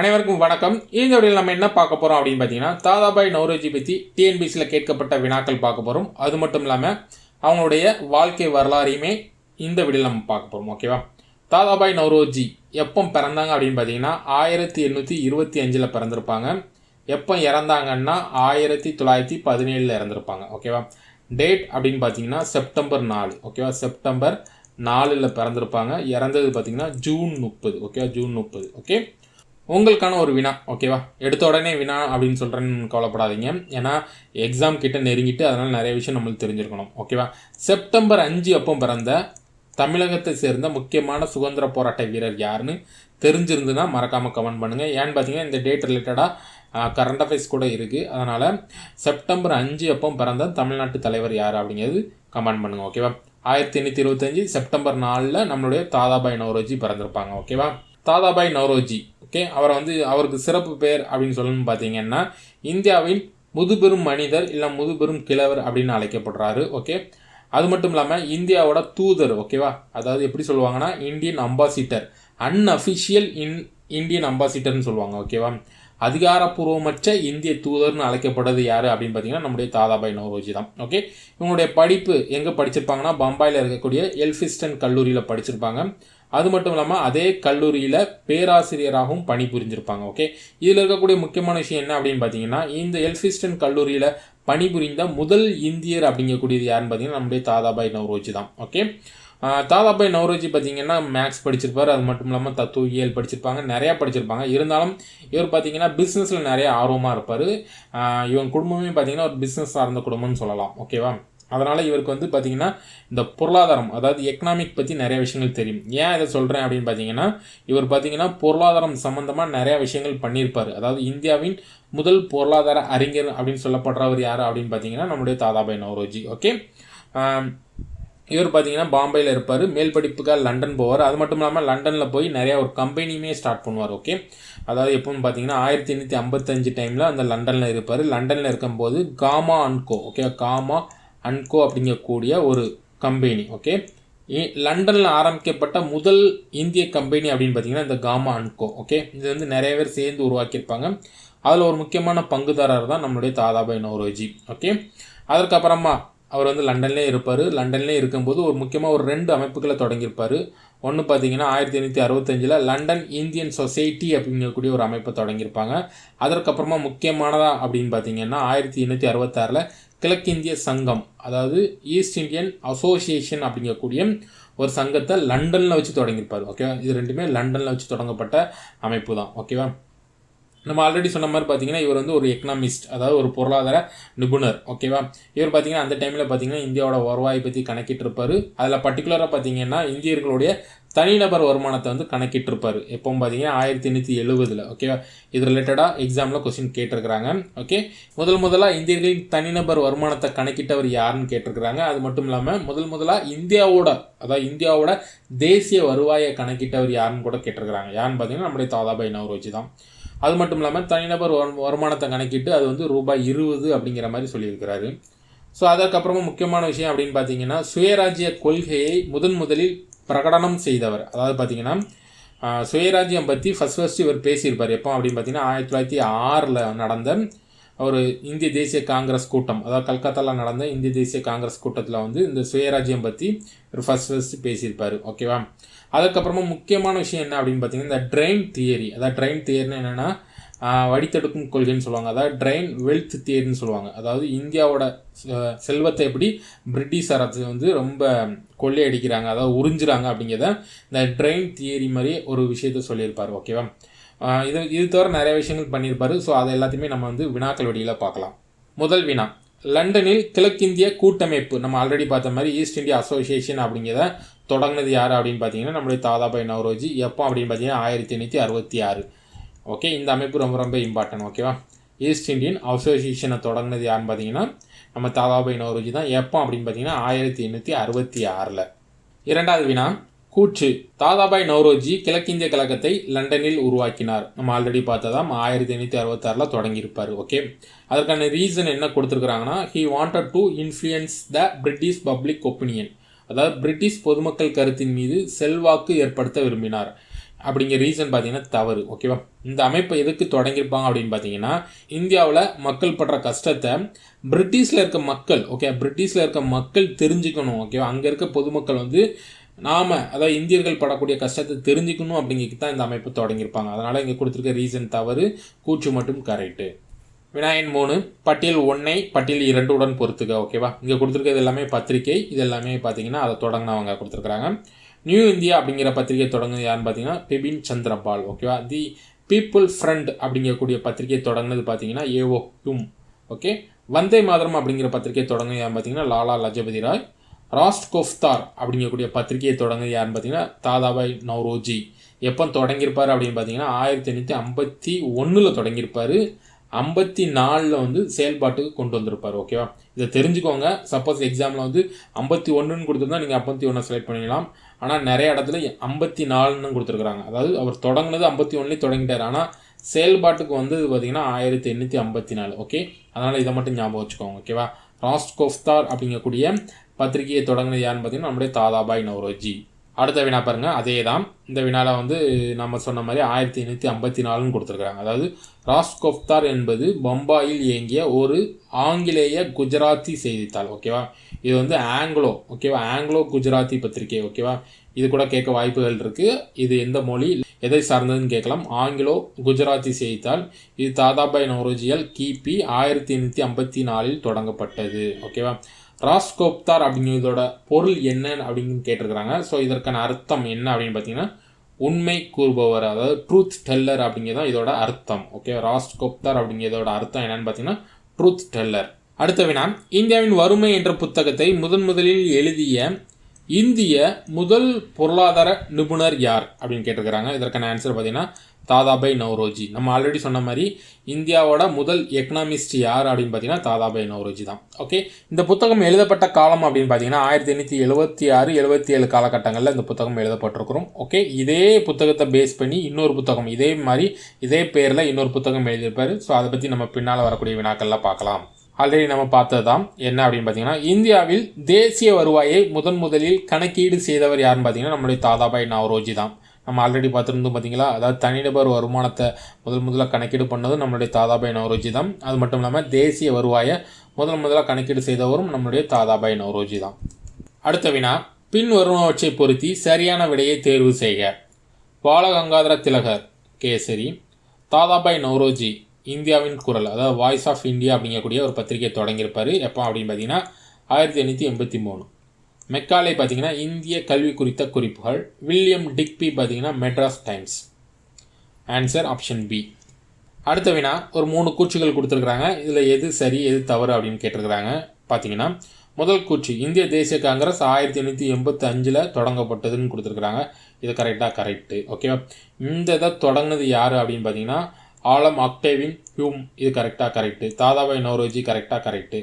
அனைவருக்கும் வணக்கம். இந்த வீடியோவில் நம்ம என்ன பார்க்க போகிறோம் அப்படின்னு பார்த்தீங்கன்னா தாதாபாய் நவரோஜி பற்றி டிஎன்பிசியில் கேட்கப்பட்ட வினாக்கள் பார்க்க போகிறோம் அது மட்டும் இல்லாமல் அவங்களுடைய வாழ்க்கை வரலாறையுமே இந்த வீடியோவில் நம்ம பார்க்க போகிறோம் ஓகேவா தாதாபாய் நவரோஜி எப்போ பிறந்தாங்க அப்படின்னு பார்த்தீங்கன்னா ஆயிரத்தி எண்ணூற்றி இருபத்தி அஞ்சில் பிறந்திருப்பாங்க. எப்போ இறந்தாங்கன்னா ஆயிரத்தி தொள்ளாயிரத்தி பதினேழில் இறந்துருப்பாங்க ஓகேவா டேட் அப்படின்னு பார்த்தீங்கன்னா செப்டம்பர் நாலு ஓகேவா செப்டம்பர் நாலில் பிறந்திருப்பாங்க. இறந்தது பார்த்தீங்கன்னா ஜூன் முப்பது ஓகேவா ஜூன் முப்பது ஓகே உங்களுக்கான ஒரு வினா ஓகேவா எடுத்த உடனே வினா அப்படின்னு சொல்கிறேன்னு கவலைப்படாதீங்க. ஏன்னா எக்ஸாம் கிட்ட நெருங்கிட்டு அதனால் நிறைய விஷயம் நம்மளுக்கு தெரிஞ்சிருக்கணும் ஓகேவா செப்டம்பர் அஞ்சு அப்போ பிறந்த தமிழகத்தை சேர்ந்த முக்கியமான சுதந்திர போராட்ட வீரர் யாருன்னு தெரிஞ்சிருந்துன்னா மறக்காமல் கமெண்ட் பண்ணுங்கள் ஏன்னு பார்த்தீங்கன்னா இந்த டேட் ரிலேட்டடாக கரண்ட் அஃபேர்ஸ் கூட இருக்குது அதனால் செப்டம்பர் அஞ்சு அப்போ பிறந்த தமிழ்நாட்டு தலைவர் யார் அப்படிங்கிறது கமெண்ட் பண்ணுங்கள் ஓகேவா ஆயிரத்தி எண்ணூற்றி இருபத்தஞ்சி செப்டம்பர் நாலில் நம்மளுடைய தாதாபாய் நவரோஜி பிறந்திருப்பாங்க ஓகேவா தாதாபாய் நவரோஜி ஓகே அவரை வந்து அவருக்கு சிறப்பு பெயர் அப்படின்னு சொல்லணும்னு பார்த்தீங்கன்னா இந்தியாவின் முதுபெரும் மனிதர் இல்லை முதுபெரும் கிழவர் அப்படின்னு அழைக்கப்படுறாரு ஓகே அது மட்டும் இல்லாமல் இந்தியாவோட தூதர் ஓகேவா அதாவது எப்படி சொல்லுவாங்கன்னா Indian ambassador unofficial in Indian அம்பாசிட்டர்னு சொல்லுவாங்க ஓகேவா அதிகாரப்பூர்வமற்ற இந்திய தூதர்னு அழைக்கப்படுறது யார் அப்படின்னு பார்த்தீங்கன்னா நம்முடைய தாதாபாய் நவரோஜி தான் ஓகே இவங்களுடைய படிப்பு எங்கே படிச்சிருப்பாங்கன்னா பம்பாயில் இருக்கக்கூடிய எல்ஃபிஸ்டன் கல்லூரியில் படிச்சிருப்பாங்க. அது மட்டும் இல்லாமல் அதே கல்லூரியில் பேராசிரியராகவும் பணிபுரிஞ்சிருப்பாங்க ஓகே இதில் இருக்கக்கூடிய முக்கியமான விஷயம் என்ன அப்படின்னு பார்த்தீங்கன்னா இந்த எல்ஃபிஸ்டன் கல்லூரியில் பணிபுரிந்த முதல் இந்தியர் அப்படிங்கக்கூடியது யாருன்னு பார்த்தீங்கன்னா நம்முடைய தாதாபாய் நவ்ரோஜி தான் ஓகே தாதாபாய் நவ்ரோஜி பார்த்தீங்கன்னா மேக்ஸ் படிச்சிருப்பார் அது மட்டும் இல்லாமல் தத்துவியல் படிச்சிருப்பாங்க நிறையா படிச்சிருப்பாங்க. இருந்தாலும் இவர் பார்த்தீங்கன்னா பிஸ்னஸில் நிறைய ஆர்வமாக இருப்பார். இவங்க குடும்பமே பார்த்தீங்கன்னா ஒரு பிஸ்னஸ் சார்ந்த குடும்பம்னு சொல்லலாம் ஓகேவா அதனால் இவருக்கு வந்து பார்த்திங்கன்னா இந்த பொருளாதாரம் அதாவது எக்கனாமிக் பற்றி நிறைய விஷயங்கள் தெரியும். ஏன் இதை சொல்கிறேன் அப்படின்னு பார்த்தீங்கன்னா இவர் பார்த்திங்கன்னா பொருளாதாரம் சம்மந்தமாக நிறையா விஷயங்கள் பண்ணியிருப்பார். அதாவது இந்தியாவின் முதல் பொருளாதார அறிஞர் அப்படின்னு சொல்லப்படுறவர் யார் அப்படின்னு பார்த்தீங்கன்னா நம்முடைய தாதாபாய் நவரோஜி ஓகே இவர் பார்த்தீங்கன்னா பாம்பேயில் இருப்பார். மேல் படிப்புக்காக லண்டன் போவார். அது மட்டும் இல்லாமல் லண்டனில் போய் நிறையா ஒரு கம்பெனியுமே ஸ்டார்ட் பண்ணுவார் ஓகே அதாவது எப்போன்னு பார்த்தீங்கன்னா ஆயிரத்தி எண்ணூற்றி ஐம்பத்தஞ்சு டைமில் அந்த லண்டனில் இருப்பார். லண்டனில் இருக்கும்போது Cama and co okay Cama and co அப்படிங்கக்கூடிய ஒரு கம்பெனி ஓகே லண்டனில் ஆரம்பிக்கப்பட்ட முதல் இந்திய கம்பெனி அப்படின்னு பார்த்தீங்கன்னா இந்த காமா அன்கோ ஓகே இது வந்து நிறைய பேர் சேர்ந்து உருவாக்கியிருப்பாங்க. அதில் ஒரு முக்கியமான பங்குதாரர் தான் நம்மளுடைய தாதாபாய் நௌரோஜி ஓகே அதற்கப்புறமா அவர் வந்து லண்டன்லேயே இருப்பார். லண்டன்லேயே இருக்கும்போது ஒரு முக்கியமாக ஒரு ரெண்டு அமைப்புகளை தொடங்கியிருப்பார். ஒன்று பார்த்தீங்கன்னா ஆயிரத்தி எண்ணூற்றி அறுபத்தஞ்சில் லண்டன் இந்தியன் சொசைட்டி அப்படிங்கக்கூடிய ஒரு அமைப்பை தொடங்கியிருப்பாங்க. அதற்கப்புறமா முக்கியமானதாக அப்படின்னு பார்த்தீங்கன்னா ஆயிரத்தி எண்ணூற்றி அறுபத்தாறில் கிழக்கிந்திய சங்கம் அதாவது ஈஸ்ட் இந்தியன் அசோசியேஷன் அப்படிங்கக்கூடிய ஒரு சங்கத்தை லண்டனில் வச்சு தொடங்கியிருப்பார். ஓகேவா இது ரெண்டுமே லண்டனில் வச்சு தொடங்கப்பட்ட அமைப்பு தான் ஓகேவா நம்ம ஆல்ரெடி சொன்ன மாதிரி பார்த்தீங்கன்னா இவர் வந்து ஒரு எக்கனாமிஸ்ட் அதாவது ஒரு பொருளாதார நிபுணர். ஓகேவா இவர் பார்த்தீங்கன்னா அந்த டைமில் பார்த்தீங்கன்னா இந்தியாவோட வருவாயை பற்றி கணக்கிட்டு இருப்பார் அதில் பர்டிகுலராக பார்த்தீங்கன்னா இந்தியர்களுடைய தனிநபர் வருமானத்தை வந்து கணக்கிட்டிருப்பார். எப்போவும் பார்த்தீங்கன்னா ஆயிரத்தி எண்ணூற்றி எழுபதில் ஓகேவா இது ரிலேட்டடாக எக்ஸாமில் கொஸ்டின் கேட்டிருக்கிறாங்க ஓகே முதல் முதலாக இந்தியர்களின் தனிநபர் வருமானத்தை கணக்கிட்டவர் யாருன்னு கேட்டிருக்கிறாங்க. அது மட்டும் இல்லாமல் முதல் முதலாக இந்தியாவோட அதாவது இந்தியாவோட தேசிய வருவாயை கணக்கிட்டவர் யாருன்னு கூட கேட்டிருக்கிறாங்க. யாருன்னு பார்த்தீங்கன்னா நம்முடைய தாதாபாய் நவரோஜி தான். அது மட்டும் இல்லாமல் தனிநபர் வருமானத்தை கணக்கிட்டு அது வந்து ரூபாய் இருபது அப்படிங்கிற மாதிரி சொல்லியிருக்கிறாரு. ஸோ அதற்கப்புறமா முக்கியமான விஷயம் அப்படின்னு பார்த்தீங்கன்னா சுயராஜ்ய கொள்கையை முதன் முதலில் பிரகடனம் செய்தவர். அதாவது பார்த்தீங்கன்னா சுயராஜ்யம் பற்றி ஃபஸ்ட் ஃபஸ்ட்டு இவர் பேசியிருப்பார். எப்போ? அப்படின்னு பார்த்தீங்கன்னா ஆயிரத்தி தொள்ளாயிரத்தி ஆறில் நடந்த ஒரு இந்திய தேசிய காங்கிரஸ் கூட்டம். அதாவது கல்கத்தாவில் நடந்த இந்திய தேசிய காங்கிரஸ் கூட்டத்தில் வந்து இந்த சுயராஜ்யம் பற்றி ஒரு ஃபஸ்ட் ஃபஸ்ட்டு பேசியிருப்பார். ஓகேவா அதுக்கப்புறமா முக்கியமான விஷயம் என்ன அப்படின்னு பார்த்தீங்கன்னா இந்த ட்ரெயின் தியரி அதாவது ட்ரெயின் தியரின்னு என்னென்னா வடித்தெடுக்கும் கொள்கைன்னு சொல்லுவாங்க. அதாவது ட்ரெயின் வெல்த் தியரின்னு சொல்லுவாங்க. அதாவது இந்தியாவோட செல்வத்தை எப்படி பிரிட்டிஷ் அரசு வந்து ரொம்ப கொள்ளையடிக்கிறாங்க அதாவது உறிஞ்சுறாங்க அப்படிங்கிறத இந்த ட்ரெயின் தியரி மாதிரி ஒரு விஷயத்த சொல்லியிருப்பார். ஓகேவா இது இது தவிர நிறைய விஷயங்கள் பண்ணியிருப்பார். ஸோ அதை எல்லாத்தையுமே நம்ம வந்து வினாக்கள் வழியில் பார்க்கலாம். முதல் வினா லண்டனில் கிழக்கிந்திய கூட்டமைப்பு நம்ம ஆல்ரெடி பார்த்த மாதிரி ஈஸ்ட் இந்தியா அசோசியேஷன் அப்படிங்கிறத தொடங்கினது யார் அப்படின்னு பார்த்தீங்கன்னா நம்மளுடைய தாதாபாய் நவரோஜி எப்போ அப்படின்னு பார்த்தீங்கன்னா ஆயிரத்தி எண்ணூற்றி அறுபத்தி ஆறு. ஓகே இந்த அமைப்பு ரொம்ப ரொம்ப இம்பார்ட்டன்ட் ஓகேவா ஈஸ்ட் இந்தியன் அசோசியேஷனை தொடங்கினது யாருன்னு பார்த்தீங்கன்னா நம்ம தாதாபாய் நவரோஜி தான். எப்போ அப்படின்னு பார்த்தீங்கன்னா ஆயிரத்தி எண்ணூற்றி அறுபத்தி ஆறில். இரண்டாவது வினா கூற்று. தாதாபாய் நவ்ரோஜி கிழக்கிந்திய கழகத்தை லண்டனில் உருவாக்கினார். நம்ம ஆல்ரெடி பார்த்ததாம் ஆயிரத்தி எண்ணூற்றி அறுபத்தாறில் தொடங்கியிருப்பார் ஓகே அதற்கான ரீசன் என்ன கொடுத்துருக்குறாங்கன்னா he wanted to influence the British public opinion அதாவது பிரிட்டிஷ் பொதுமக்கள் கருத்தின் மீது செல்வாக்கு ஏற்படுத்த விரும்பினார். அப்படிங்கிற ரீசன் பார்த்தீங்கன்னா தவறு ஓகேவா இந்த அமைப்பை எதுக்கு தொடங்கியிருப்பாங்க அப்படின்னு பார்த்தீங்கன்னா இந்தியாவில் மக்கள் படுற கஷ்டத்தை பிரிட்டிஷில் இருக்க மக்கள் ஓகே பிரிட்டிஷில் இருக்க மக்கள் தெரிஞ்சுக்கணும் ஓகேவா அங்கே இருக்க பொதுமக்கள் வந்து நாம் அதாவது இந்தியர்கள் படக்கூடிய கஷ்டத்தை தெரிஞ்சுக்கணும் அப்படிங்கிறது தான் இந்த அமைப்பு தொடங்கியிருப்பாங்க. அதனால் இங்கே கொடுத்துருக்க ரீசன் தவறு கூச்சு மட்டும் கரெக்டு வினாயன் மூணு பட்டியல் ஒன்றை பட்டியல் இரண்டுடன் பொறுத்துக்க ஓகேவா இங்கே கொடுத்துருக்கிறது எல்லாமே பத்திரிகை இது எல்லாமே பார்த்தீங்கன்னா அதை தொடங்கினவங்க கொடுத்துருக்குறாங்க. நியூ இந்தியா அப்படிங்கிற பத்திரிகை தொடங்குது யாருன்னு பார்த்தீங்கன்னா பிபின் சந்திரபால் ஓகேவா தி பீப்புள் ஃப்ரண்ட் அப்படிங்கக்கூடிய பத்திரிகை தொடங்குனது பார்த்தீங்கன்னா ஏஓ கும் ஓகே வந்தே மாதரம் அப்படிங்கிற பத்திரிகை தொடங்குது யாருன்னு பார்த்தீங்கன்னா லாலா லஜபதி ராய். ராஸ்ட் கோஃப்தார் அப்படிங்கக்கூடிய பத்திரிகையை தொடங்குது யாருன்னு பார்த்தீங்கன்னா தாதாபாய் நவ்ரோஜி. எப்போ தொடங்கியிருப்பார் அப்படின்னு பார்த்தீங்கன்னா ஆயிரத்தி எண்ணூற்றி ஐம்பத்தி ஒன்றில் தொடங்கியிருப்பார். ஐம்பத்தி நாலில் வந்து செயல்பாட்டுக்கு கொண்டு வந்திருப்பார் ஓகேவா இதை தெரிஞ்சுக்கோங்க. சப்போஸ் எக்ஸாமில் வந்து ஐம்பத்தி ஒன்றுன்னு கொடுத்துருந்தா நீங்கள் ஐம்பத்தி ஒன்றை செலக்ட் பண்ணிக்கலாம் ஆனால் நிறைய இடத்துல ஐம்பத்தி நாலுன்னு கொடுத்துருக்குறாங்க. அதாவது அவர் தொடங்கினது ஐம்பத்தி ஒன்றுலேயே தொடங்கிட்டார். ஆனால் செயல்பாட்டுக்கு வந்து பார்த்திங்கன்னா ஆயிரத்தி எண்ணூற்றி ஐம்பத்தி நாலு ஓகே அதனால் இதை மட்டும் ஞாபகம் வச்சுக்கோங்க ஓகேவா ராஸ்ட் கோஃப்தார் அப்படிங்கக்கூடிய பத்திரிகையை தொடங்கினது யாருன்னு பார்த்தீங்கன்னா நம்முடைய தாதாபாய் நவ்ரோஜி. அடுத்த வினா பாருங்கள் அதே தான் இந்த வினாவில் வந்து நம்ம சொன்ன மாதிரி ஆயிரத்தி எண்ணூற்றி ஐம்பத்தி நாலுன்னு கொடுத்துருக்குறாங்க. அதாவது ராஸ்கோப்தார் என்பது பம்பாயில் இயங்கிய ஒரு ஆங்கிலேய குஜராத்தி செய்தித்தாள். ஓகேவா? இது வந்து ஆங்கிலோ ஓகேவா? ஆங்கிலோ குஜராத்தி பத்திரிகை ஓகேவா? இது கூட கேட்க வாய்ப்புகள் இருக்குது இது எந்த மொழி? எதை சார்ந்ததுன்னு கேட்கலாம். ஆங்கிலோ குஜராத்தி செய்தித்தாள். இது தாதாபாய் நவரோஜியால் கிபி ஆயிரத்தி எண்ணூற்றி ஐம்பத்தி நாலில் தொடங்கப்பட்டது. ஓகேவா? ராஸ்கோப்தார் அப்படிங்கிறதோட பொருள் என்ன அப்படின்னு கேட்டிருக்கிறாங்க. ஸோ இதற்கான அர்த்தம் என்ன அப்படின்னு பார்த்தீங்கன்னா உண்மை கூறுபவர் அதாவது ட்ரூத் டெல்லர் அப்படிங்கிறது தான் இதோட அர்த்தம். ஓகே ராஸ்கோப்தார் அப்படிங்கிறதோட அர்த்தம் என்னன்னு பார்த்தீங்கன்னா ட்ரூத் டெல்லர் அடுத்த வினா இந்தியாவின் வறுமை என்ற புத்தகத்தை முதன் முதலில் எழுதிய இந்திய முதல் பொருளாதார நிபுணர் யார் அப்படின்னு கேட்டிருக்கிறாங்க. இதற்கான ஆன்சர் பார்த்தீங்கன்னா தாதாபாய் நவ்ரோஜி. நம்ம ஆல்ரெடி சொன்ன மாதிரி இந்தியாவோட முதல் எக்கனாமிஸ்ட் யார் அப்படின்னு பார்த்தீங்கன்னா தாதாபாய் நவ்ரோஜி தான். ஓகே இந்த புத்தகம் எழுதப்பட்ட காலம் அப்படின்னு பார்த்தீங்கன்னா ஆயிரத்தி எண்ணூற்றி எழுபத்தி ஆறு எழுபத்தி ஏழு காலகட்டங்களில் இந்த புத்தகம் எழுதப்பட்டிருக்கிறோம். ஓகே இதே புத்தகத்தை பேஸ் பண்ணி இன்னொரு புத்தகம் இதே மாதிரி இதே பேரில் இன்னொரு புத்தகம் எழுதியிருப்பார். ஸோ அதை பற்றி நம்ம பின்னால் வரக்கூடிய வினாக்கள்லாம் பார்க்கலாம். ஆல்ரெடி நம்ம பார்த்தது தான் என்ன அப்படின்னு பார்த்தீங்கன்னா இந்தியாவில் தேசிய வருவாயை முதன் முதலில் கணக்கீடு செய்தவர் யாருன்னு பார்த்தீங்கன்னா நம்மளுடைய தாதாபாய் நவரோஜி தான். நம்ம ஆல்ரெடி பார்த்துருந்தோம் பார்த்தீங்களா? அதாவது தனிநபர் வருமானத்தை முதல் முதலாக கணக்கீடு பண்ணதும் நம்மளுடைய தாதாபாய் நவரோஜி தான். அது மட்டும் இல்லாமல் தேசிய வருவாயை முதல் முதலாக கணக்கீடு செய்தவரும் நம்மளுடைய தாதாபாய் நவரோஜி தான். அடுத்த வினா பின் வருமானவற்றை பொருத்தி சரியான விடையை தேர்வு செய்க. பாலகங்காதர திலகர் கேசரி தாதாபாய் நவ்ரோஜி இந்தியாவின் குரல் அதாவது வாய்ஸ் ஆஃப் இந்தியா அப்படிங்கக்கூடிய ஒரு பத்திரிகையை தொடங்கியிருப்பார். எப்போ அப்படின்னு பார்த்தீங்கன்னா ஆயிரத்தி எண்ணூற்றி எண்பத்தி மூணு. மெக்காலே பார்த்தீங்கன்னா இந்திய கல்வி குறித்த குறிப்புகள். வில்லியம் டிக்பி பார்த்தீங்கன்னா Madras Times. Answer option B அடுத்த வினா ஒரு மூணு கூற்றுகள் கொடுத்துருக்குறாங்க. இதில் எது சரி எது தவறு அப்படின்னு கேட்டிருக்கிறாங்க. பார்த்தீங்கன்னா முதல் கூற்று இந்திய தேசிய காங்கிரஸ் ஆயிரத்தி எண்ணூற்றி எண்பத்தி அஞ்சில் தொடங்கப்பட்டதுன்னு கொடுத்துருக்குறாங்க. இது கரெக்டாக கரெக்டு ஓகேவா இந்த இதை தொடங்கினது யார் அப்படின்னு பார்த்தீங்கன்னா ஆலம் ஆக்டேவின் ஹியூம் இது கரெக்டாக கரெக்டு தாதாபாய் நோரோஜி கரெக்டாக கரெக்டு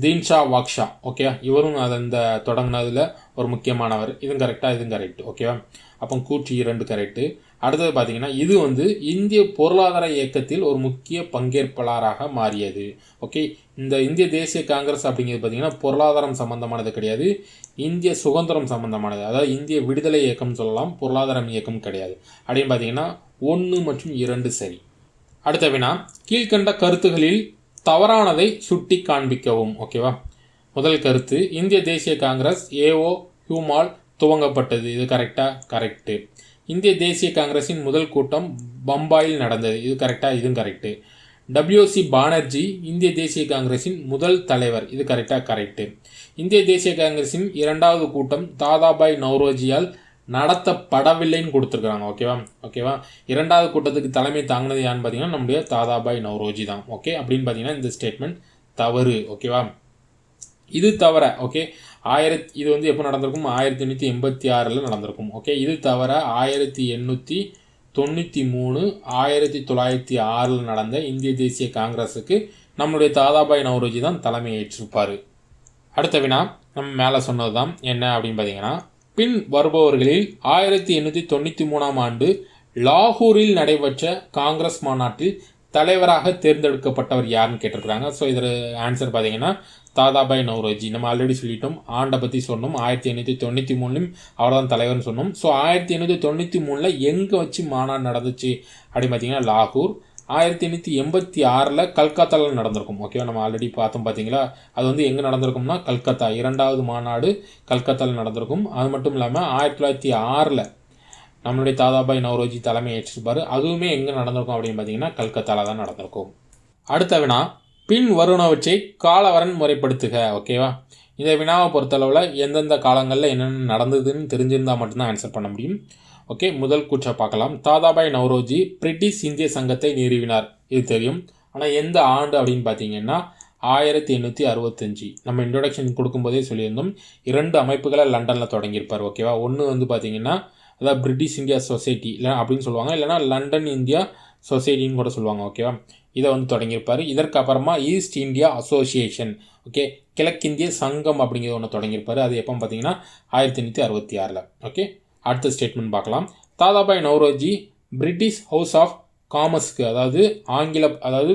தீன்ஷா வாக்ஷா ஓகே இவரும் அதை இந்த தொடங்கினதில் ஒரு முக்கியமானவர். இதுவும் கரெக்டாக இதுவும் கரெக்ட் ஓகேவா அப்போ கூற்று இரண்டு கரெக்டு அடுத்தது பார்த்தீங்கன்னா இது வந்து இந்திய பொருளாதார இயக்கத்தில் ஒரு முக்கிய பங்கேற்பாளராக மாறியது ஓகே இந்த இந்திய தேசிய காங்கிரஸ் அப்படிங்கிறது பார்த்தீங்கன்னா பொருளாதாரம் சம்பந்தமானது கிடையாது இந்திய சுதந்திரம் சம்பந்தமானது அதாவது இந்திய விடுதலை இயக்கம் சொல்லலாம் பொருளாதாரம் இயக்கம் கிடையாது. அப்படின்னு பார்த்தீங்கன்னா ஒன்று மற்றும் இரண்டு சரி. அடுத்த வினா கீழ்கண்ட கருத்துகளில் தவறானதை சுட்டி காண்பிக்கவும் ஓகேவா முதல் கருத்து இந்திய தேசிய காங்கிரஸ் ஏஓ ஹியூமால் துவங்கப்பட்டது. இது கரெக்டாக கரெக்டு இந்திய தேசிய காங்கிரஸின் முதல் கூட்டம் பம்பாயில் நடந்தது. இது கரெக்டாக இதுவும் கரெக்டு டபிள்யூசி பானர்ஜி இந்திய தேசிய காங்கிரஸின் முதல் தலைவர். இது கரெக்டாக கரெக்டு இந்திய தேசிய காங்கிரஸின் இரண்டாவது கூட்டம் தாதாபாய் நவ்ரோஜியால் நடத்தப்படவில்லைன்னு கொடுத்துருக்குறாங்க ஓகேவா ஓகேவா இரண்டாவது கூட்டத்துக்கு தலைமை தாங்கினது யான்னு பார்த்தீங்கன்னா நம்முடைய தாதாபாய் நவ்ரோஜி தான் ஓகே அப்படின்னு பார்த்தீங்கன்னா இந்த ஸ்டேட்மெண்ட் தவறு ஓகேவா இது தவிர ஓகே ஆயிரத்தி இது வந்து எப்போ நடந்திருக்கும்? ஆயிரத்தி எண்ணூற்றி எண்பத்தி ஆறில் நடந்திருக்கும் ஓகே இது தவிர ஆயிரத்தி எண்ணூற்றி தொண்ணூற்றி மூணு ஆயிரத்தி தொள்ளாயிரத்தி ஆறில் நடந்த இந்திய தேசிய காங்கிரஸுக்கு நம்மளுடைய தாதாபாய் நவ்ரோஜி தான் தலைமை ஏற்றிருப்பார். அடுத்த வினா நம்ம மேலே சொன்னது தான் என்ன அப்படின்னு பார்த்தீங்கன்னா பின் வருபவர்களில் ஆயிரத்தி எண்ணூற்றி தொண்ணூற்றி மூணாம் ஆண்டு லாகூரில் நடைபெற்ற காங்கிரஸ் மாநாட்டில் தலைவராக தேர்ந்தெடுக்கப்பட்டவர் யாருன்னு கேட்டிருக்கிறாங்க. ஸோ இதில் ஆன்சர் பார்த்தீங்கன்னா தாதாபாய் நவ்ரோஜி நம்ம ஆல்ரெடி சொல்லிட்டோம். ஆண்டை பற்றி சொன்னோம். ஆயிரத்தி எண்ணூற்றி தொண்ணூற்றி மூணுலையும் அவர் தான் தலைவர்னு சொன்னோம். ஸோ ஆயிரத்தி எண்ணூற்றி தொண்ணூற்றி மூணில் எங்கே வச்சு மாநாடு நடந்துச்சு அப்படின்னு பார்த்தீங்கன்னா லாகூர் ஆயிரத்தி எண்ணூற்றி எண்பத்தி ஆறில் கல்கத்தாவில் நடந்திருக்கும். ஓகேவா நம்ம ஆல்ரெடி பார்த்தோம் பார்த்தீங்களா அது வந்து எங்கே நடந்திருக்கும்னா கல்கத்தா. இரண்டாவது மாநாடு கல்கத்தாவில் நடந்திருக்கும். அது மட்டும் இல்லாமல் ஆயிரத்தி தொள்ளாயிரத்தி ஆறில் நம்மளுடைய தாதாபாய் நவரோஜி தலைமை ஏற்றிருப்பார். அதுவுமே எங்கே நடந்திருக்கும் அப்படின்னு பார்த்தீங்கன்னா கல்கத்தாவில் தான் நடந்திருக்கும். அடுத்த வினா பின் வருணவற்றை காலவரன் முறைப்படுத்துக. ஓகேவா இந்த வினாவை பொறுத்தளவில் எந்தெந்த காலங்களில் என்னென்ன நடந்ததுன்னு தெரிஞ்சிருந்தால் மட்டும்தான் ஆன்சர் பண்ண முடியும். ஓகே முதல் கூற்றை பார்க்கலாம். தாதாபாய் நவ்ரோஜி பிரிட்டிஷ் இந்திய சங்கத்தை நிறுவினார். இது தெரியும். ஆனால் எந்த ஆண்டு அப்படின்னு பார்த்தீங்கன்னா ஆயிரத்தி எண்ணூற்றி அறுபத்தஞ்சி. நம்ம இன்ட்ரொடக்ஷன் கொடுக்கும்போதே சொல்லியிருந்தோம். இரண்டு அமைப்புகளை லண்டனில் தொடங்கியிருப்பார் ஓகேவா ஒன்று வந்து பார்த்தீங்கன்னா அதாவது பிரிட்டிஷ் இந்தியா சொசைட்டி இல்லை அப்படின்னு சொல்லுவாங்க. இல்லைனா லண்டன் இந்தியா சொசைட்டின்னு கூட சொல்லுவாங்க ஓகேவா இதை வந்து தொடங்கியிருப்பார். இதற்கு அப்புறமா ஈஸ்ட் இந்தியா அசோசியேஷன் ஓகே கிழக்கிந்திய சங்கம் அப்படிங்கிறது ஒன்று தொடங்கியிருப்பார். அது எப்போ பார்த்தீங்கன்னா ஆயிரத்தி எண்ணூற்றி அறுபத்தி ஆறில் ஓகே அடுத்த ஸ்டேட்மெண்ட் பார்க்கலாம். Dadabhai Naoroji British House of காமர்ஸ்க்கு அதாவது ஆங்கில அதாவது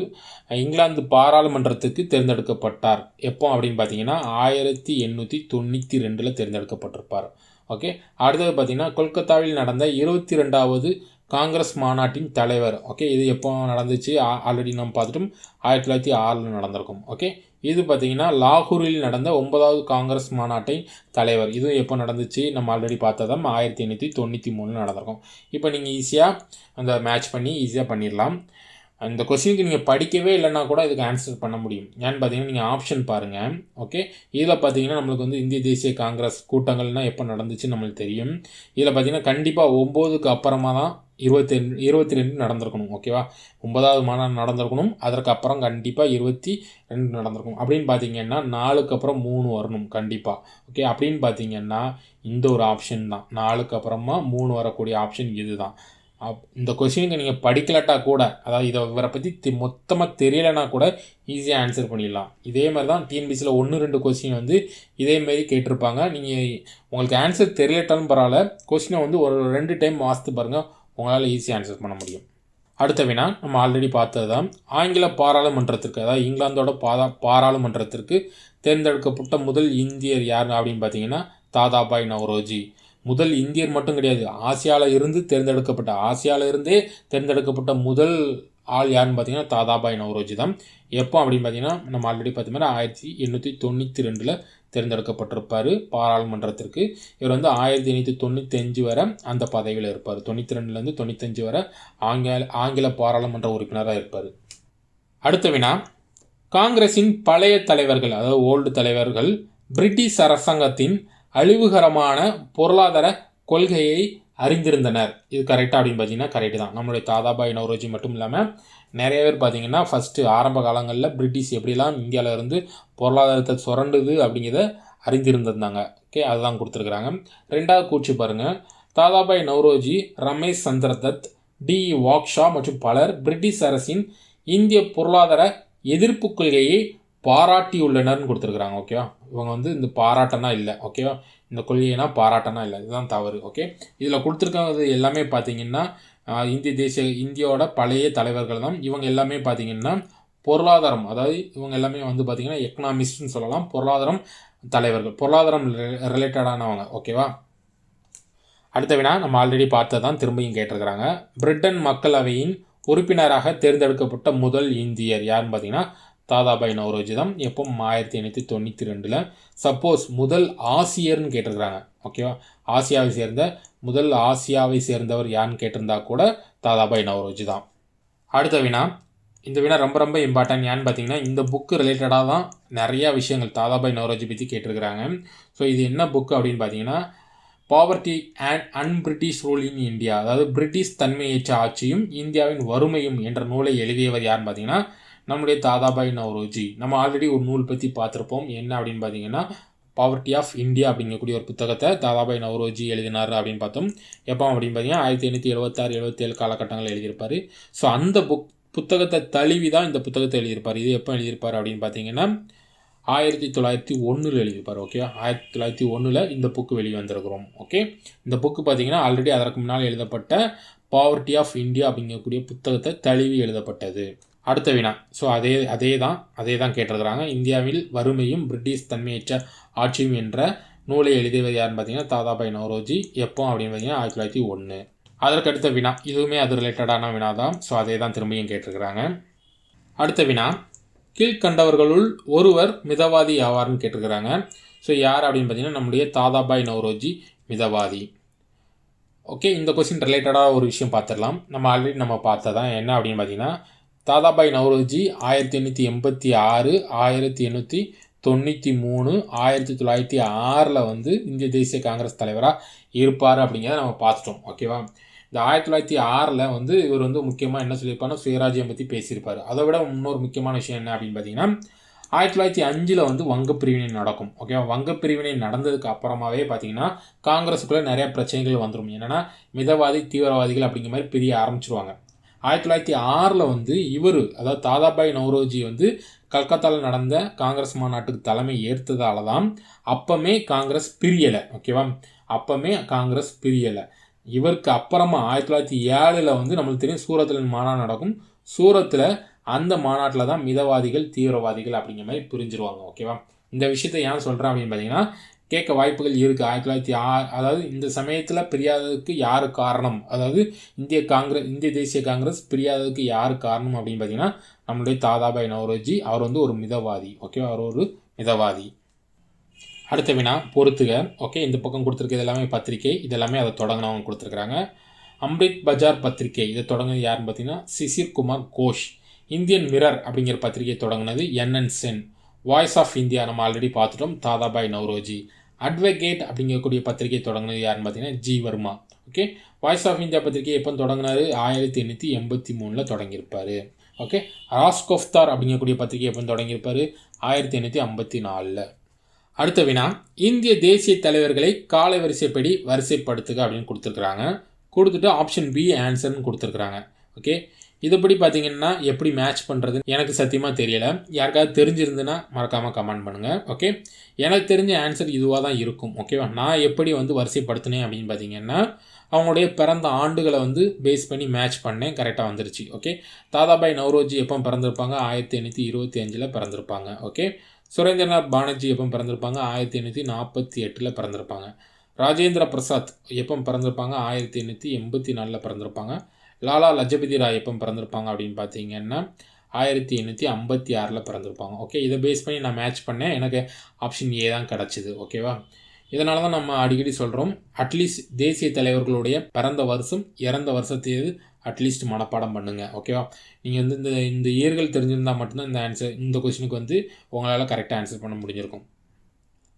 இங்கிலாந்து பாராளுமன்றத்துக்கு தேர்ந்தெடுக்கப்பட்டார். எப்போ அப்படின்னு பார்த்தீங்கன்னா ஆயிரத்தி எண்ணூற்றி தொண்ணூற்றி ரெண்டில் தேர்ந்தெடுக்கப்பட்டிருப்பார். ஓகே அடுத்தது பார்த்தீங்கன்னா கொல்கத்தாவில் நடந்த இருபத்தி ரெண்டாவது காங்கிரஸ் மாநாட்டின் தலைவர். ஓகே இது எப்போ நடந்துச்சு? ஆல்ரெடி நம்ம பார்த்துட்டோம். ஆயிரத்தி தொள்ளாயிரத்தி ஆறில் நடந்திருக்கும். ஓகே இது பார்த்தீங்கன்னா லாகூரில் நடந்த ஒன்பதாவது காங்கிரஸ் மாநாட்டை தலைவர் இது எப்போ நடந்துச்சு? நம்ம ஆல்ரெடி பார்த்ததாம் ஆயிரத்தி எண்ணூற்றி தொண்ணூற்றி மூணு நடந்திருக்கும். இப்போ நீங்கள் ஈஸியாக அந்த மேட்ச் பண்ணி ஈஸியாக பண்ணிடலாம். அந்த கொஸ்டினுக்கு நீங்கள் படிக்கவே இல்லைன்னா கூட இதுக்கு ஆன்சர் பண்ண முடியும். ஏன்னு பார்த்தீங்கன்னா நீங்கள் ஆப்ஷன் பாருங்கள் ஓகே இதில் பார்த்தீங்கன்னா நம்மளுக்கு வந்து இந்திய தேசிய காங்கிரஸ் கூட்டங்கள்னால் எப்போ நடந்துச்சு நம்மளுக்கு தெரியும். இதில் பார்த்தீங்கன்னா கண்டிப்பாக ஒம்போதுக்கு அப்புறமா தான் இருபத்தி இருபத்தி ரெண்டு நடந்திருக்கணும். ஓகேவா ஒன்பதாவது மாநாடு நடந்திருக்கணும். அதற்கு அப்புறம் கண்டிப்பாக இருபத்தி ரெண்டு நடந்திருக்கும் அப்படின்னு பார்த்தீங்கன்னா நாலுக்கு அப்புறம் மூணு வரணும் கண்டிப்பாக ஓகே அப்படின்னு பார்த்தீங்கன்னா இந்த ஒரு ஆப்ஷன் தான். நாலுக்கு அப்புறமா மூணு வரக்கூடிய ஆப்ஷன் இது தான் இந்த கொஷினுக்கு நீங்கள் படிக்கலட்டா கூட அதாவது இதை இவரை பற்றி மொத்தமாக தெரியலைனா கூட ஈஸியாக ஆன்சர் பண்ணிடலாம். இதே மாதிரி தான் டிஎன்பிசியில் ஒன்று ரெண்டு கொஸ்டின் வந்து இதேமாரி கேட்டிருப்பாங்க. நீங்கள் உங்களுக்கு ஆன்சர் தெரியலட்டாலும் பரவாயில்ல கொஸ்டினை வந்து ஒரு ரெண்டு டைம் வாசித்து பாருங்கள் உங்களால் ஈஸியாக ஆன்சர் பண்ண முடியும். அடுத்த வினா நம்ம ஆல்ரெடி பார்த்தது தான் ஆங்கில பாராளுமன்றத்திற்கு அதாவது இங்கிலாந்தோட பாதா பாராளுமன்றத்திற்கு தேர்ந்தெடுக்கப்பட்ட முதல் இந்தியர் யார் அப்படின்னு பார்த்தீங்கன்னா தாதாபாய் நவ்ரோஜி. முதல் இந்தியர் மட்டும் கிடையாது. ஆசியாவில் இருந்து தேர்ந்தெடுக்கப்பட்ட ஆசியாவில் இருந்தே தேர்ந்தெடுக்கப்பட்ட முதல் ஆள் யாருன்னு பார்த்தீங்கன்னா தாதாபாய் நவரோஜி தான். எப்போ அப்படின்னு பார்த்தீங்கன்னா நம்ம ஆல்ரெடி பார்த்த மாதிரி ஆயிரத்தி எண்ணூற்றி தொண்ணூற்றி ரெண்டில் தேர்ந்தெடுக்கப்பட்டிருப்பார் பாராளுமன்றத்திற்கு. இவர் வந்து ஆயிரத்தி எண்ணூற்றி தொண்ணூற்றி அஞ்சு வரை அந்த பதவியில் இருப்பார். தொண்ணூற்றி ரெண்டுலேருந்து தொண்ணூத்தஞ்சு வரை ஆங்கில ஆங்கில பாராளுமன்ற உறுப்பினராக இருப்பார். அடுத்த வினா காங்கிரஸின் பழைய தலைவர்கள் அதாவது ஓல்டு தலைவர்கள் பிரிட்டிஷ் அரசாங்கத்தின் அழிவுகரமான பொருளாதார கொள்கையை அறிந்திருந்தனர். இது கரெக்டாக அப்படின்னு பார்த்தீங்கன்னா கரெக்டு தான். நம்மளுடைய தாதாபாய் நவரோஜி மட்டும் இல்லாமல் நிறைய பேர் பார்த்தீங்கன்னா ஃபஸ்ட்டு ஆரம்ப காலங்களில் பிரிட்டிஷ் எப்படிலாம் இந்தியாவில் இருந்து பொருளாதாரத்தை சுரண்டுது அப்படிங்கிறத அறிந்திருந்திருந்தாங்க. ஓகே அதுதான் கொடுத்துருக்குறாங்க. ரெண்டாவது கூச்சு பாருங்கள் தாதாபாய் நவ்ரோஜி ரமேஷ் சந்திரதத் டி வாக்ஷா மற்றும் பலர் பிரிட்டிஷ் அரசின் இந்திய பொருளாதார எதிர்ப்பு கொள்கையை பாராட்டியுள்ளனர்னு கொடுத்துருக்குறாங்க ஓகேவா இவங்க வந்து இந்த பாராட்டனா இல்லை ஓகேவா இந்த கொள்கைனா பாராட்டனா இல்லை இதுதான் தவறு ஓகே இதில் கொடுத்துருக்கிறது எல்லாமே பார்த்தீங்கன்னா இந்திய தேசிய இந்தியாவோட பழைய தலைவர்கள் தான். இவங்க எல்லாமே பார்த்தீங்கன்னா பொருளாதாரம் அதாவது இவங்க எல்லாமே வந்து பார்த்திங்கன்னா எக்கனாமிஸ்ட்னு சொல்லலாம். பொருளாதாரம் தலைவர்கள் பொருளாதாரம் ரிலேட்டடானவங்க ஓகேவா அடுத்த வினா நம்ம ஆல்ரெடி பார்த்ததான் திரும்பியும் கேட்டிருக்கிறாங்க. பிரிட்டன் மக்களவையின் உறுப்பினராக தேர்ந்தெடுக்கப்பட்ட முதல் இந்தியர் யாருன்னு பார்த்தீங்கன்னா தாதாபாய் நவரோஜி தான் எப்போ ஆயிரத்தி எண்ணூற்றி தொண்ணூற்றி ரெண்டில் சப்போஸ் முதல் ஆசியர்னு கேட்டிருக்கிறாங்க ஓகேவா ஆசியாவை சேர்ந்த முதல் ஆசியாவை சேர்ந்தவர் யாருன்னு கேட்டிருந்தா கூட தாதாபாய் நவரோஜி தான். அடுத்த வினா இந்த வினா ரொம்ப ரொம்ப இம்பார்ட்டன்ட் ஏன்னு பார்த்தீங்கன்னா இந்த புக்கு ரிலேட்டடாக தான் நிறையா விஷயங்கள் தாதாபாய் நவரோஜி பற்றி கேட்டிருக்கிறாங்க. ஸோ இது என்ன புக்கு அப்படின்னு பார்த்தீங்கன்னா poverty and un-British rule in India அதாவது பிரிட்டிஷ் தன்மையேற்ற ஆட்சியும் இந்தியாவின் வறுமையும் என்ற நூலை எழுதியவர் யாருன்னு பார்த்தீங்கன்னா நம்முடைய தாதாபாய் நவ்ரோஜி. நம்ம ஆல்ரெடி ஒரு நூல் பற்றி பார்த்துருப்போம். என்ன அப்படின்னு பார்த்தீங்கன்னா பாவர்ட்டி ஆஃப் இந்தியா அப்படிங்கக்கூடிய ஒரு புத்தகத்தை தாதாபாய் நவ்ரோஜி எழுதினார் அப்படின்னு பார்த்தோம். எப்போ அப்படின்னு பார்த்தீங்கன்னா ஆயிரத்தி எண்ணூற்றி எழுபத்தாறு எழுபத்தேழு காலகட்டங்கள் எழுதியிருப்பார். ஸோ அந்த புக் புத்தகத்தை தழுவி தான் இந்த புத்தகத்தை எழுதியிருப்பார். இது எப்போ எழுதியிருப்பார் அப்படின்னு பார்த்தீங்கன்னா ஆயிரத்தி தொள்ளாயிரத்தி ஒன்றில் எழுதியிருப்பார் ஓகே ஆயிரத்தி தொள்ளாயிரத்தி ஒன்றில் இந்த புக்கு வெளியே வந்திருக்கிறோம் ஓகே இந்த புக்கு பார்த்தீங்கன்னா ஆல்ரெடி அதற்கு முன்னால் எழுதப்பட்ட பாவர்ட்டி ஆஃப் இந்தியா அப்படிங்கக்கூடிய புத்தகத்தை தழுவி எழுதப்பட்டது. அடுத்த வினா. ஸோ அதே அதே தான் அதே தான் கேட்டிருக்கிறாங்க. இந்தியாவில் வறுமையும் பிரிட்டிஷ் தன்மையற்ற ஆட்சியும் என்ற நூலை எழுதியவர் யாருன்னு பார்த்தீங்கன்னா தாதாபாய் நவரோஜி. எப்போ அப்படின்னு பார்த்தீங்கன்னா ஆயிரத்தி தொள்ளாயிரத்தி ஒன்று அதற்கு அடுத்த வினா. இதுவுமே அது ரிலேட்டடான வினா தான் ஸோ அதே தான் திரும்பியும் கேட்டிருக்கிறாங்க. அடுத்த வினா. கீழ்கண்டவர்களுள் ஒருவர் மிதவாதி ஆவார்னு கேட்டிருக்கிறாங்க. ஸோ யார் அப்படின்னு பார்த்தீங்கன்னா நம்முடைய தாதாபாய் நவரோஜி மிதவாதி. ஓகே இந்த கொஸ்டின் ரிலேட்டடாக ஒரு விஷயம் பார்த்துடலாம். நம்ம ஆல்ரெடி நம்ம பார்த்ததான் என்ன அப்படின்னு பார்த்தீங்கன்னா தாதாபாய் நவரோஜி ஆயிரத்தி எண்ணூற்றி எண்பத்தி ஆறு ஆயிரத்தி எண்ணூற்றி தொண்ணூற்றி மூணு ஆயிரத்தி தொள்ளாயிரத்தி ஆறில் வந்து இந்திய தேசிய காங்கிரஸ் தலைவராக இருப்பார் அப்படிங்கிறத நம்ம பார்த்துட்டோம். ஓகேவா இந்த ஆயிரத்தி தொள்ளாயிரத்தி ஆறில் வந்து இவர் வந்து முக்கியமாக என்ன சொல்லியிருப்பாருன்னா சுயராஜ்யம் பற்றி பேசியிருப்பார். அதை விட இன்னொரு முக்கியமான விஷயம் என்ன அப்படின்னு பார்த்தீங்கன்னா ஆயிரத்தி தொள்ளாயிரத்தி அஞ்சில் வந்து வங்க பிரிவினை நடக்கும். ஓகேவா வங்க பிரிவினை நடந்ததுக்கு அப்புறமாவே பார்த்தீங்கன்னா காங்கிரஸுக்குள்ளே நிறைய பிரச்சனைகள் வந்துடும் என்னென்னா மிதவாதி தீவிரவாதிகள் அப்படிங்கிற மாதிரி பிரிய ஆரம்பிச்சிருவாங்க. ஆயிரத்தி தொள்ளாயிரத்தி ஆறில் வந்து இவர் அதாவது தாதாபாய் நவ்ரோஜி வந்து கல்கத்தாவில் நடந்த காங்கிரஸ் மாநாட்டுக்கு தலைமை ஏற்றதால தான் அப்பமே காங்கிரஸ் பிரியலை ஓகேவா? அப்பமே காங்கிரஸ் பிரியலை. இவருக்கு அப்புறமா ஆயிரத்தி தொள்ளாயிரத்தி ஏழில் வந்து நம்மளுக்கு தெரியும் சூரத்தில் மாநாடு நடக்கும். சூரத்தில் அந்த மாநாட்டில் தான் மிதவாதிகள் தீவிரவாதிகள் அப்படிங்கிற மாதிரி புரிஞ்சிருவாங்க ஓகேவா? இந்த விஷயத்தை ஏன் சொல்கிறேன் அப்படின்னு பார்த்தீங்கன்னா கேட்க வாய்ப்புகள் இருக்குது ஆயிரத்தி தொள்ளாயிரத்தி ஆ அதாவது இந்த சமயத்தில் பிரியாததுக்கு யார் காரணம்? அதாவது இந்திய காங்கிரஸ் இந்திய தேசிய காங்கிரஸ் பிரியாததுக்கு யார் காரணம் அப்படின்னு பார்த்தீங்கன்னா நம்மளுடைய தாதாபாய் நவரோஜி. அவர் வந்து ஒரு மிதவாதி. ஓகேவா அவர் ஒரு மிதவாதி. அடுத்த வினா பொறுத்துக. ஓகே இந்த பக்கம் கொடுத்துருக்க எல்லாமே பத்திரிகை. இதெல்லாமே அதை தொடங்கினவங்க கொடுத்துருக்குறாங்க. அம்ரித் பஜார் பத்திரிகை. இதை தொடங்கினது யாருன்னு பார்த்தீங்கன்னா சிசிர் குமார் கோஷ். இந்தியன் மிரர் அப்படிங்கிற பத்திரிகை தொடங்கினது N N Sen. Voice of India நம்ம ஆல்ரெடி பார்த்துட்டோம். தாதாபாய் நவ்ரோஜி. அட்வொகேட் அப்படிங்கக்கூடிய பத்திரிகை தொடங்கினது யாருன்னு பார்த்தீங்கன்னா G Varma okay Voice of India பத்திரிகை எப்போ தொடங்கினாரு? ஆயிரத்தி எண்ணூற்றி எண்பத்தி மூணில் தொடங்கியிருப்பார். ஓகே ராஸ்கோஃப்தார் அப்படிங்கக்கூடிய பத்திரிகை எப்போ தொடங்கியிருப்பார்? ஆயிரத்தி எண்ணூற்றி ஐம்பத்தி நாலில். அடுத்த வினா இந்திய தேசிய தலைவர்களை கால வரிசைப்படி வரிசைப்படுத்துக அப்படின்னு கொடுத்துருக்குறாங்க. கொடுத்துட்டு ஆப்ஷன் பி ஆன்சர்னு கொடுத்துருக்குறாங்க. ஓகே இதுபடி பார்த்தீங்கன்னா எப்படி மேட்ச் பண்ணுறது எனக்கு சத்தியமாக தெரியல. யாருக்காவது தெரிஞ்சிருந்துன்னா மறக்காமல் கமெண்ட் பண்ணுங்கள் ஓகே எனக்கு தெரிஞ்ச ஆன்சர் இதுவாக தான் இருக்கும் ஓகேவா நான் எப்படி வந்து வரிசைப்படுத்தினேன் அப்படின்னு பார்த்தீங்கன்னா அவங்களுடைய பிறந்த ஆண்டுகளை வந்து பேஸ் பண்ணி மேட்ச் பண்ணேன் கரெக்டாக வந்துருச்சு ஓகே தாதாபாய் நவ்ரோஜி எப்போ பிறந்திருப்பாங்க? ஆயிரத்தி எண்ணூற்றி இருபத்தி அஞ்சில் பிறந்திருப்பாங்க ஓகே சுரேந்திரநாத் பானர்ஜி எப்போ பிறந்திருப்பாங்க? ஆயிரத்தி எண்ணூற்றி நாற்பத்தி எட்டில் பிறந்திருப்பாங்க. ராஜேந்திர பிரசாத் எப்போ பிறந்திருப்பாங்க? ஆயிரத்தி எண்ணூற்றி எண்பத்தி நாலில் பிறந்திருப்பாங்க. லாலா லஜபதி ராய் எப்போ பிறந்திருப்பாங்க அப்படின்னு பார்த்தீங்கன்னா ஆயிரத்தி எண்ணூற்றி ஐம்பத்தி ஆறில் பிறந்திருப்பாங்க. ஓகே இதை பேஸ் பண்ணி நான் மேட்ச் பண்ணேன். எனக்கு ஆப்ஷன் ஏ தான் கிடச்சிது. ஓகேவா இதனால தான் நம்ம அடிக்கடி சொல்கிறோம் அட்லீஸ்ட் தேசிய தலைவர்களுடைய பிறந்த வருஷம் இறந்த வருஷத்தையது அட்லீஸ்ட் மனப்பாடம் பண்ணுங்கள் ஓகேவா நீங்கள் வந்து இந்த இந்த இயர்கள் தெரிஞ்சிருந்தால் மட்டும்தான் இந்த ஆன்சர் இந்த கொஸ்டினுக்கு வந்து உங்களால் கரெக்டாக ஆன்சர் பண்ண முடிஞ்சிருக்கும்.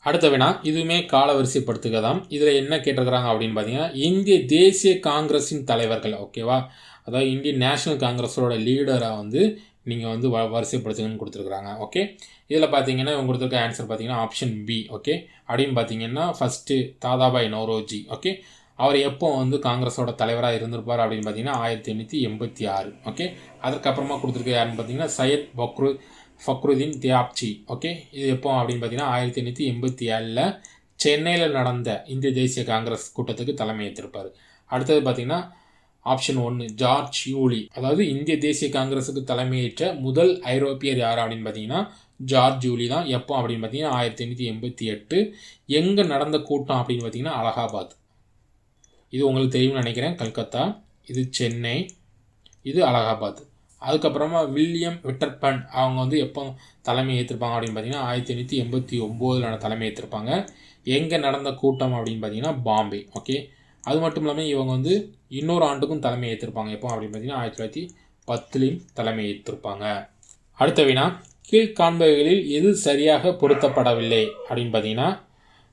அடுத்த வினா இதுவுமே காலவரிசைப்படுத்துக தான் இதில் என்ன கேட்டிருக்கிறாங்க அப்படின்னு பார்த்தீங்கன்னா இந்திய தேசிய காங்கிரஸின் தலைவர்கள் ஓகேவா? அதாவது இந்தியன் நேஷனல் காங்கிரஸோட லீடராக வந்து நீங்கள் வந்து வ வரிசைப்படுத்துங்கன்னு கொடுத்துருக்குறாங்க ஓகே? இதில் பார்த்தீங்கன்னா இவங்க கொடுத்துருக்க ஆன்சர் பார்த்தீங்கன்னா ஆப்ஷன் பி ஓகே? அப்படின்னு பார்த்தீங்கன்னா ஃபஸ்ட்டு தாதாபாய் நௌரோஜி ஓகே? அவர் எப்போ வந்து காங்கிரஸோட தலைவராக இருந்திருப்பார் அப்படின்னு பார்த்தீங்கன்னா ஆயிரத்தி எண்ணூற்றி எண்பத்தி ஆறு ஓகே? அதுக்கப்புறமா கொடுத்துருக்க யாருன்னு பார்த்தீங்கன்னா சையத் பக்ரு ஃபக்ருதீன் தியாப்சி ஓகே? இது எப்போ அப்படின்னு பார்த்தீங்கன்னா ஆயிரத்தி எண்ணூற்றி எண்பத்தி ஏழில் சென்னையில் நடந்த இந்திய தேசிய காங்கிரஸ் கூட்டத்துக்கு தலைமை ஏற்றிருப்பார். அடுத்தது பார்த்தீங்கன்னா ஆப்ஷன் ஒன்று ஜார்ஜ் யூலி. அதாவது இந்திய தேசிய காங்கிரஸுக்கு தலைமையேற்ற முதல் ஐரோப்பியர் யார் அப்படின்னு பார்த்தீங்கன்னா ஜார்ஜ் யூலி தான். எப்போ அப்படின்னு பார்த்தீங்கன்னா ஆயிரத்தி எண்ணூற்றி எண்பத்தி எட்டு. எங்கே நடந்த கூட்டம் அப்படின்னு பார்த்தீங்கன்னா அலகாபாத். இது உங்களுக்கு தெரியும்னு நினைக்கிறேன் கல்கத்தா. இது சென்னை. இது அலகாபாத். அதுக்கப்புறமா வில்லியம் விட்டர்பன் அவங்க வந்து எப்போ தலைமை ஏற்றிருப்பாங்க அப்படின்னு பார்த்தீங்கன்னா ஆயிரத்தி எண்ணூற்றி எண்பத்தி ஒம்போதில் தலைமை ஏற்றிருப்பாங்க எங்கே நடந்த கூட்டம் அப்படின்னு பார்த்தீங்கன்னா பாம்பே ஓகே அது மட்டும் இல்லாமல் இவங்க வந்து இன்னொரு ஆண்டுக்கும் தலைமை ஏற்றிருப்பாங்க எப்போ அப்படின்னு பார்த்தீங்கன்னா ஆயிரத்தி தொள்ளாயிரத்தி பத்துலேயும் தலைமை ஏற்றிருப்பாங்க அடுத்த வினா கீழ்காண்பவைகளில் எது சரியாக பொருத்தப்படவில்லை அப்படின்னு பார்த்தீங்கன்னா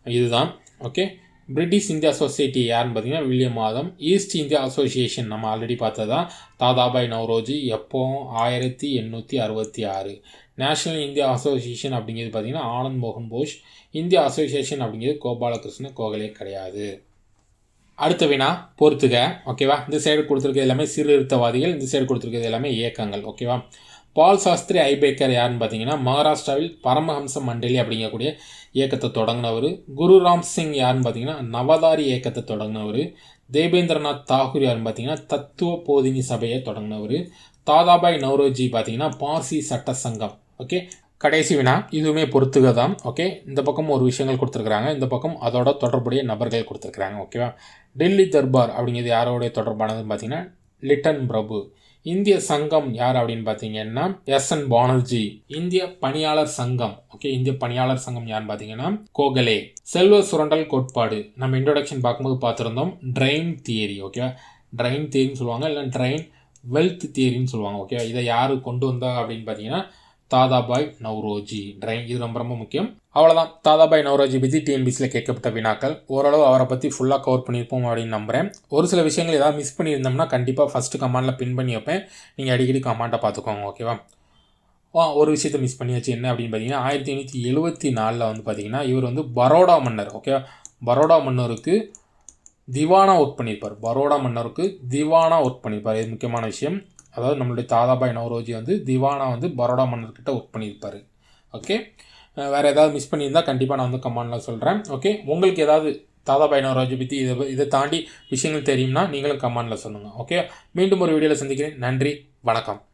இதுதான் ஓகே பிரிட்டிஷ் இந்தியா சொசைட்டி யாருன்னு பார்த்தீங்கன்னா வில்லியம் மாதம் ஈஸ்ட் இந்தியா அசோசியேஷன் நம்ம ஆல்ரெடி பார்த்ததா தாதாபாய் நவ்ரோஜி எப்போ? ஆயிரத்தி எண்ணூற்றி அறுபத்தி ஆறு. நேஷனல் இந்தியா அசோசியேஷன் அப்படிங்கிறது பார்த்தீங்கன்னா ஆனந்த் மோகன் போஷ் இந்தியா அசோசியேஷன் அப்படிங்கிறது கோபாலகிருஷ்ண கோகலே கிடையாது. அடுத்த வினா பொறுத்துக ஓகேவா? இந்த சைடு கொடுத்துருக்கிறது எல்லாமே சீர்திருத்தவாதிகள் இந்த சைடு கொடுத்துருக்கிறது எல்லாமே இயக்கங்கள் ஓகேவா? பால் சாஸ்திரி ஐபேக்கர் யாருன்னு பார்த்தீங்கன்னா மகாராஷ்டிராவில் பரமஹம்ச மண்டலி அப்படிங்கக்கூடிய இயக்கத்தை தொடங்கினவர். குரு ராம் சிங் யாருன்னு பார்த்தீங்கன்னா நவதாரி இயக்கத்தை தொடங்கினவர். தேபேந்திரநாத் தாகூர் யாருன்னு பார்த்தீங்கன்னா தத்துவ போதினி சபையை தொடங்கினவர். தாதாபாய் நவ்ரோஜி பார்த்தீங்கன்னா பார்சி சட்ட சங்கம் ஓகே? கடைசி வினா இதுவுமே பொறுத்துக தான். ஓகே? இந்த பக்கம் ஒரு விஷயங்கள் கொடுத்துருக்குறாங்க. இந்த பக்கம் அதோட தொடர்புடைய நபர்கள் கொடுத்துருக்குறாங்க. ஓகேவா? டெல்லி தர்பார் அப்படிங்கிறது யாரோடைய தொடர்பானதுன்னு பார்த்தீங்கன்னா லிட்டன் பிரபு. இந்திய சங்கம் யார் அப்படின்னு பார்த்தீங்கன்னா எஸ் என் பானர்ஜி. இந்திய பணியாளர் சங்கம். ஓகே இந்திய பணியாளர் சங்கம் யாருன்னு பார்த்தீங்கன்னா கோகலே. செல்வ சுரண்டல் கோட்பாடு. நம்ம இன்ட்ரோடக்ஷன் பார்க்கும்போது பார்த்துருந்தோம் ட்ரெயின் தியரி ஓகேவா ட்ரெயின் தியரின்னு சொல்லுவாங்க இல்லை ட்ரெயின் வெல்த் தியரின்னு சொல்லுவாங்க ஓகே இதை யார் கொண்டு வந்தா அப்படின்னு பார்த்தீங்கன்னா தாதாபாய் நவ்ரோஜி. ட்ரெயின் இது ரொம்ப ரொம்ப முக்கியம். அவ்வளோதான் தாதாபாய் நவரோஜி பற்றி டிஎன்பிசியில் கேட்கப்பட்ட வினாக்கள். ஓரளவு அவரை பற்றி ஃபுல்லாக கவர் பண்ணியிருப்போம் அப்படின்னு நம்புகிறேன் ஒரு சில விஷயங்கள் ஏதாவது மிஸ் பண்ணியிருந்தோம்னா கண்டிப்பாக ஃபஸ்ட்டு கமாண்டில் பின் பண்ணி வைப்பேன். நீங்கள் அடிக்கடி கமாண்டை பார்த்துக்கோங்க ஓகேவா ஆ ஒரு விஷயத்தை மிஸ் பண்ணியாச்சு என்ன அப்படின்னு பார்த்தீங்கன்னா ஆயிரத்தி ஐநூற்றி எழுபத்தி நாலில் வந்து பார்த்தீங்கன்னா இவர் வந்து பரோடா மன்னர் ஓகே பரோடா மன்னருக்கு திவானா ஒர்க் பண்ணியிருப்பார். பரோடா மன்னருக்கு திவானா ஒர்க் பண்ணியிருப்பார். இது முக்கியமான விஷயம். அதாவது நம்மளுடைய தாதாபாய் நவரோஜி வந்து திவானா வந்து பரோடா மன்னர்கிட்ட ஒர்க் பண்ணியிருப்பார். ஓகே வேறு ஏதாவது மிஸ் பண்ணியிருந்தால் கண்டிப்பாக நான் வந்து கமாண்டில் சொல்கிறேன் ஓகே உங்களுக்கு ஏதாவது தாதாபாய் நவரோஜி பற்றி இதை இதை தாண்டி விஷயங்கள் தெரியும்னா நீங்களும் கமாண்டில் சொல்லுங்கள் ஓகே மீண்டும் ஒரு வீடியோவில் சந்திக்கிறேன். நன்றி. வணக்கம்.